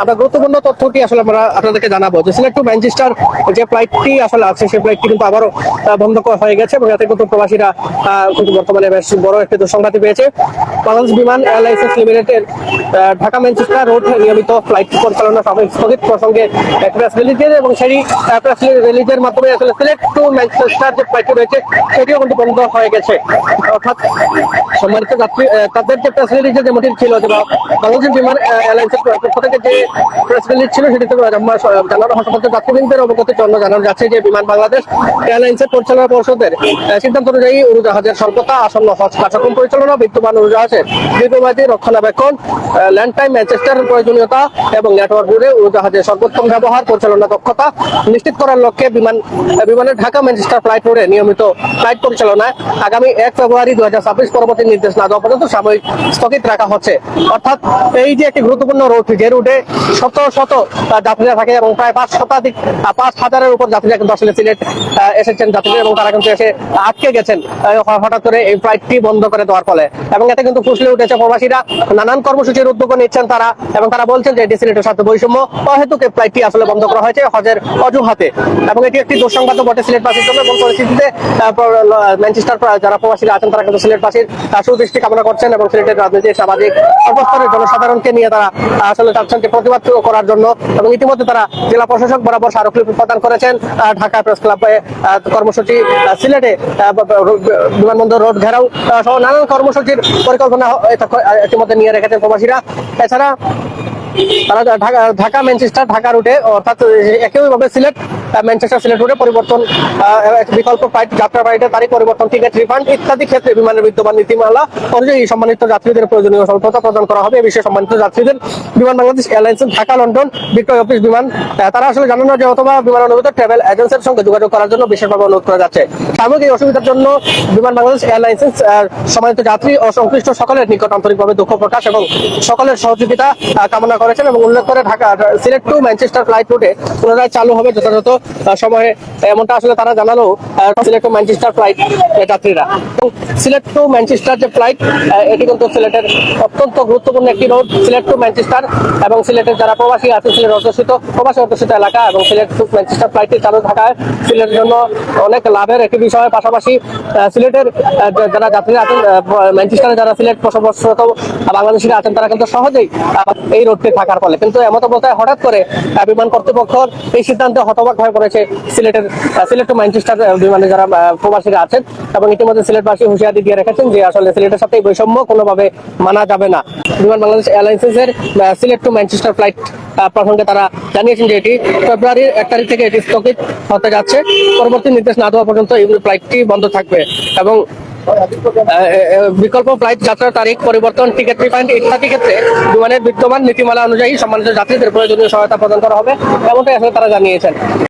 আমরা গুরুত্বপূর্ণ তথ্যটি আসলে আমরা আপনাদেরকে জানাব যে সিলেট টু ম্যানচেস্টার যে ফ্লাইটটি আসলে আছে, সেই ফ্লাইটটি কিন্তু আবারও বন্ধ হয়ে গেছে এবং এতে কিন্তু প্রবাসীরা কিন্তু বর্তমানে বেশ বড় একটি দুঃসংঘাতি পেয়েছে। বাংলাদেশ বিমান এয়ারলাইন্স লিমিটেডের ঢাকা ম্যানচেস্টার রোড নিয়মিত ফ্লাইট পরিচালনা স্থগিত প্রসঙ্গে প্রেস রিলিজ এবং সেই প্রেস রিলিজের মাধ্যমে আসলে সিলেট টু ম্যানচেস্টার যে ফ্লাইটটি রয়েছে, সেটিও কিন্তু বন্ধ হয়ে গেছে। অর্থাৎ সম্মানিত যাত্রী তাদের যে প্রেস রিলিজে যে মোটিভ ছিল যে বাংলাদেশ বিমান এয়ারলাইন্সের পক্ষ থেকে যে প্রেস রিলিজ ছিল সেটিতে জানা- জানানো হয়। সমস্ত যাত্রীবৃন্দের অবগতির জন্য জানানো যাচ্ছে যে বিমান বাংলাদেশ এয়ারলাইন্সের পরিচালনা পরিষদের সিদ্ধান্ত অনুযায়ী উড়োজাহাজের স্বল্পতা, আসন্ন হজ কার্যক্রম পরিচালনা বিদ্যমান উড়োজাহাজের দীর্ঘমেয়াদী রক্ষণাবেক্ষণ ল্যান্ড টাইম ম্যানচেস্টারের প্রয়োজনীয়তা এবং নেটওয়ার্ক জুড়ে উড়োজাহাজের সর্বোত্তম ব্যবহার, পরিচালনা দক্ষতা নিশ্চিত করার লক্ষ্যে বিমান বিমানের ঢাকা ম্যানচেস্টার ফ্লাইট রোডে নিয়মিত ফ্লাইট পরিচালনায় আগামী এক ফেব্রুয়ারি দু হাজার ছাব্বিশ পরবর্তী নির্দেশ না দেওয়া পর্যন্ত সাময়িক স্থগিত রাখা হচ্ছে। অর্থাৎ এই যে একটি গুরুত্বপূর্ণ রুট যে রুটে শত শত যাত্রীরা থাকে এবং প্রায় পাঁচ শতাধিক পাঁচ হাজারের উপর যাত্রীরা কিন্তু আসলে সিলেট এসেছেন যাত্রীরা এবং তারা কিন্তু এসে আটকে গেছেন হঠাৎ করে এই ফ্লাইটটি বন্ধ করে দেওয়ার ফলে। এবং এতে কিন্তু ফুসলে উঠেছে প্রবাসীরা। নানান কর্মসূচির উদ্যোগ নিচ্ছেন তারা এবং তারা বলছেন যে এটি সাথে বৈষম্য অহেতুক ফ্লাইটটি আসলে বন্ধ করা হয়েছে হজের অজুহাতে এবং এটি একটি দুঃসংবাদ বটে সিলেটবাসীর জন্য এবং পরিস্থিতিতে ম্যানচেস্টার যারা প্রবাসীরা আছেন তারা কিন্তু সিলেটবাসীর আহ, সুদৃষ্টি কামনা করছেন এবং সিলেটের রাজনীতি সামাজিক সর্বস্তরের জনসাধারণকে নিয়ে তারা আসলে চাচ্ছেন যে প্রতিবাদ করার জন্য এবং ইতিমধ্যে তারা জেলা প্রশাসক বরাবর স্মারকলিপি প্রদান করেছেন ঢাকা প্রেস ক্লাবে কর্মসূচি সিলেটে বিমানবন্দর রোড ঘেরাও সহ নানান কর্মসূচির পরিকল্পনা ইতিমধ্যে নিয়ে রেখেছেন প্রবাসীরা এছাড়া তারা ঢাকা ঢাকা ম্যানচেস্টার ঢাকা রুটে অর্থাৎ একইভাবে সিলেট ম্যানচেস্টার সিলেট রুটে পরিবর্তন বিকল্প ফ্লাইট যাত্রা ফ্লাইটের তারিখ পরিবর্তন টিকিট রিফান্ড ইত্যাদি ক্ষেত্রে বিমানের বিদ্যমান নীতিমালা অনুযায়ী সম্মানিত যাত্রীদের প্রয়োজনীয় স্বল্পতা প্রদান করা হবে। এ বিষয়ে সম্মানিত যাত্রীদের বিমান বাংলাদেশ এয়ারলাইন্স ঢাকা লন্ডন বিক্রয় অফিস বিমান তারা আসলে জানানো যে অথবা বিমান অনুমোদিত ট্রাভেল এজেন্সির সঙ্গে যোগাযোগ করার জন্য বিশেষভাবে অনুরোধ করা যাচ্ছে। সামগ্রিক এই অসুবিধার জন্য বিমান বাংলাদেশ এয়ারলাইন্স সম্মানিত যাত্রী ও সংশ্লিষ্ট সকলের নিকট আন্তরিকভাবে দুঃখ প্রকাশ এবং সকলের সহযোগিতা কামনা করেছেন এবং উল্লেখ করে Dhaka Sylhet to Manchester flight রুটে পুনরায় চালু হবে যথাযথ সময়ে এমনটা আসলে তারা জানালো সিলেট টু ম্যানচেস্টার ফ্লাইট যাত্রীরা। সিলেট টু ম্যানচেস্টার যে ফ্লাইট এটি কিন্তু সিলেটের অত্যন্ত গুরুত্বপূর্ণ একটি রোড, সিলেট টু ম্যানচেস্টার এবং সিলেটের যারা প্রবাসী আছে, সিলেট অধ্যুষিত, প্রবাসী অধ্যুষিত এলাকা এবং সিলেট টু ম্যানচেস্টার ফ্লাইটটি চালু থাকায় সিলেটের জন্য অনেক লাভের একটি বিষয়। পাশাপাশি সিলেটের যারা যাত্রীরা আছেন ম্যানচেস্টারে যারা সিলেট বসবাসরত বাংলাদেশিরা আছেন, তারা কিন্তু সহজেই এই রোডটি থাকার ফলে। কিন্তু এমত অবস্থায় হঠাৎ করে বিমান কর্তৃপক্ষ এই সিদ্ধান্তে হতবাক হয়ে পড়েছে সিলেটের সিলেট টু ম্যানচেস্টার বিমানে যারা প্রবাসীরা আছেন এবং ইতিমধ্যে সিলেটবাসী হুঁশিয়ারি দিয়ে রেখেছেন যে আসলে সিলেটের সাথে বৈষম্য কোনোভাবে মানা যাবে না। বিমান বাংলাদেশ এয়ারলাইন্সের সিলেট টু ম্যানচেস্টার ফ্লাইট প্রসঙ্গে তারা জানিয়েছেন যে এটি ফেব্রুয়ারির এক তারিখ থেকে এটি স্থগিত হতে যাচ্ছে। পরবর্তী নির্দেশ না দেওয়া পর্যন্ত এই ফ্লাইটটি বন্ধ থাকবে এবং বিকল্প ফ্লাইট যাত্রার তারিখ, পরিবর্তন টিকিট রিফান্ড ইত্যাদি ক্ষেত্রে বিমানের বিদ্যমান নীতিমালা অনুযায়ী সম্মানিত যাত্রীদের প্রয়োজনীয় সহায়তা প্রদান করা হবে, এমনটাই আসলে তারা জানিয়েছেন।